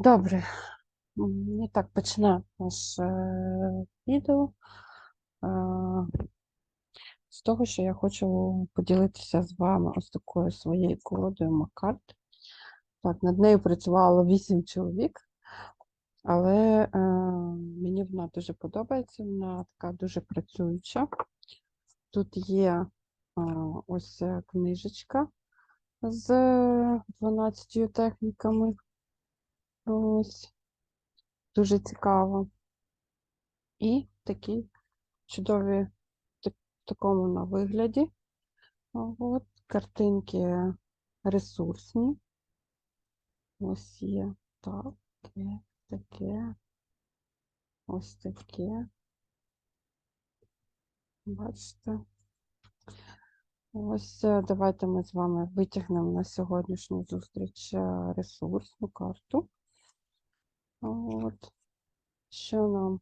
Добре. І так, починаю наше відео е, з того, що я хочу поділитися з вами ось такою своєю колодою Маккарт. Так, над нею працювало 8 чоловік, але е, мені вона дуже подобається, вона така дуже працююча. Тут є е, ось е, книжечка з 12 техніками. Ось. Дуже цікаво. І такі чудові так- в такому на вигляді. От картинки ресурсні. Ось є таке, таке, ось таке. Бачите? Ось е, давайте ми з вами витягнемо на сьогоднішню зустріч е, ресурсну карту. От. Що нам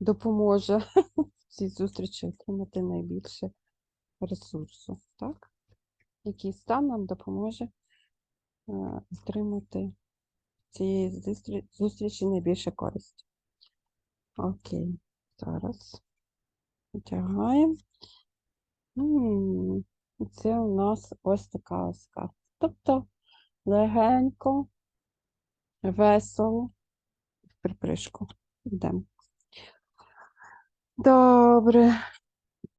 допоможе в цій зустрічі отримати найбільше ресурсу, так? Який стан нам допоможе е, отримати цієї зустрічі найбільше користь. Окей, зараз витягаємо. І Це у нас ось така ось карта. Тобто легенько, весело, припришку. Йдемо. Добре,